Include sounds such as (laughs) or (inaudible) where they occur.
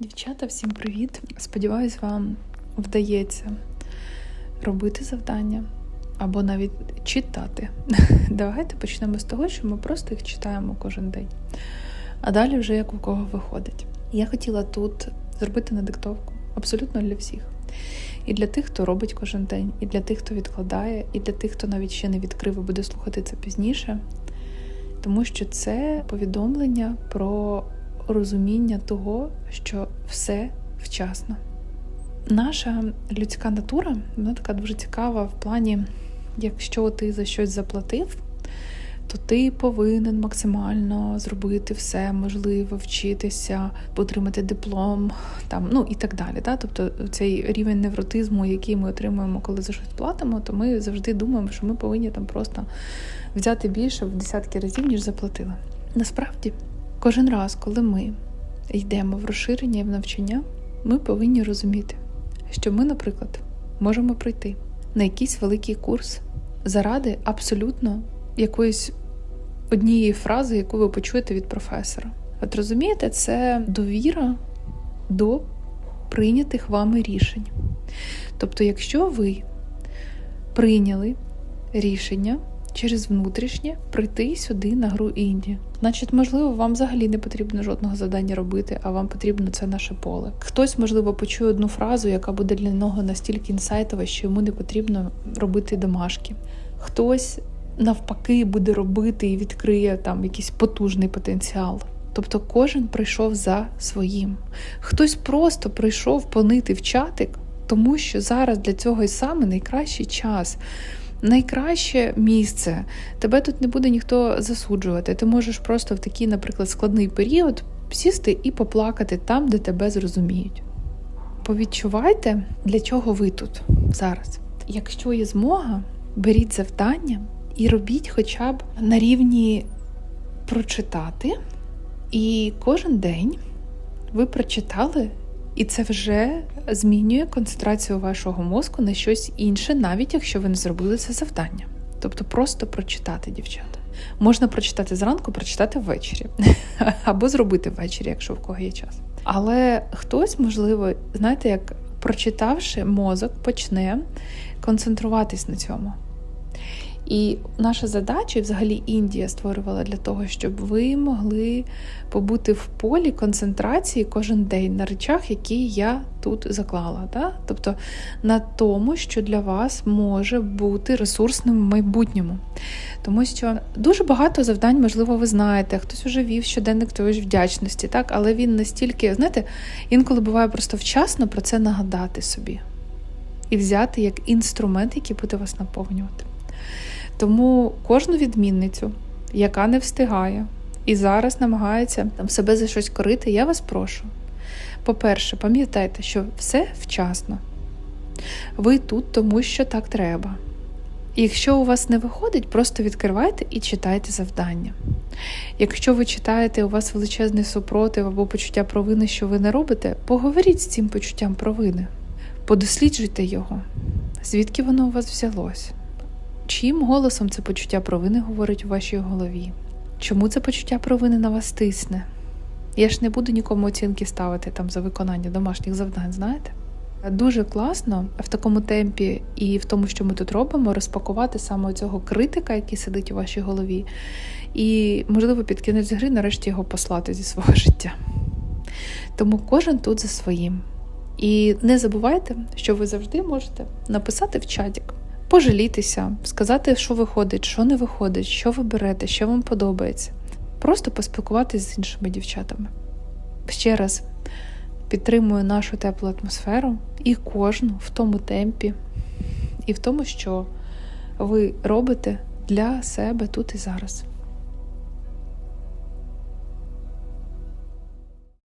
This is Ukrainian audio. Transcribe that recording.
Дівчата, всім привіт! Сподіваюсь, вам вдається робити завдання або навіть читати. (laughs) Давайте почнемо з того, що ми просто їх читаємо кожен день. А далі вже як у кого виходить. Я хотіла тут зробити надиктовку абсолютно для всіх. І для тих, хто робить кожен день, і для тих, хто відкладає, і для тих, хто навіть ще не відкрив і буде слухати це пізніше. Тому що це повідомлення про розуміння того, що все вчасно. Наша людська натура вона така дуже цікава в плані, якщо ти за щось заплатив, то ти повинен максимально зробити все можливе, вчитися, отримати диплом, там, ну і так далі. Да? Тобто цей рівень невротизму, який ми отримуємо, коли за щось платимо, то ми завжди думаємо, що ми повинні там просто взяти більше в десятки разів, ніж заплатили. Насправді, кожен раз, коли ми йдемо в розширення і в навчання, ми повинні розуміти, що ми, наприклад, можемо прийти на якийсь великий курс заради абсолютно якоїсь однієї фрази, яку ви почуєте від професора. От розумієте, це довіра до прийнятих вами рішень. Тобто, якщо ви прийняли рішення через внутрішнє прийти сюди на гру Інді. Значить, можливо, вам взагалі не потрібно жодного завдання робити, а вам потрібно це наше поле. Хтось, можливо, почує одну фразу, яка буде для нього настільки інсайтова, що йому не потрібно робити домашки. Хтось навпаки буде робити і відкриє там якийсь потужний потенціал. Тобто кожен прийшов за своїм. Хтось просто прийшов понити в чатик, тому що зараз для цього і саме найкращий час найкраще місце. Тебе тут не буде ніхто засуджувати. Ти можеш просто в такий, наприклад, складний період сісти і поплакати там, де тебе зрозуміють. Повідчувайте, для чого ви тут зараз. Якщо є змога, беріть завдання і робіть хоча б на рівні прочитати. І кожен день ви прочитали і це вже змінює концентрацію вашого мозку на щось інше, навіть якщо ви не зробили це завдання. Тобто просто прочитати, дівчата. Можна прочитати зранку, прочитати ввечері, (laughs) або зробити ввечері, якщо в кого є час. Але хтось, можливо, знаєте, як прочитавши мозок, почне концентруватись на цьому. І наша задача, і взагалі Індія створювала для того, щоб ви могли побути в полі концентрації кожен день на речах, які я тут заклала. Да? Тобто на тому, що для вас може бути ресурсним в майбутньому. Тому що дуже багато завдань, можливо, ви знаєте, хтось уже вів щоденник ж вдячності, так? але він настільки, знаєте, інколи буває просто вчасно про це нагадати собі і взяти як інструмент, який буде вас наповнювати. Тому кожну відмінницю, яка не встигає і зараз намагається там себе за щось корити, я вас прошу. По-перше, пам'ятайте, що все вчасно. Ви тут, тому що так треба. Якщо у вас не виходить, просто відкривайте і читайте завдання. Якщо ви читаєте, у вас величезний супротив або почуття провини, що ви не робите, поговоріть з цим почуттям провини, подосліджуйте його, звідки воно у вас взялось. Чим голосом це почуття провини говорить у вашій голові? Чому це почуття провини на вас тисне? Я ж не буду нікому оцінки ставити там за виконання домашніх завдань, знаєте? Дуже класно в такому темпі і в тому, що ми тут робимо, розпакувати саме цього критика, який сидить у вашій голові, і, можливо, під кінець гри нарешті його послати зі свого життя. Тому кожен тут за своїм. І не забувайте, що ви завжди можете написати в чатик пожалітися, сказати, що виходить, що не виходить, що ви берете, що вам подобається. Просто поспілкуватися з іншими дівчатами. Ще раз підтримую нашу теплу атмосферу і кожну в тому темпі, і в тому, що ви робите для себе тут і зараз.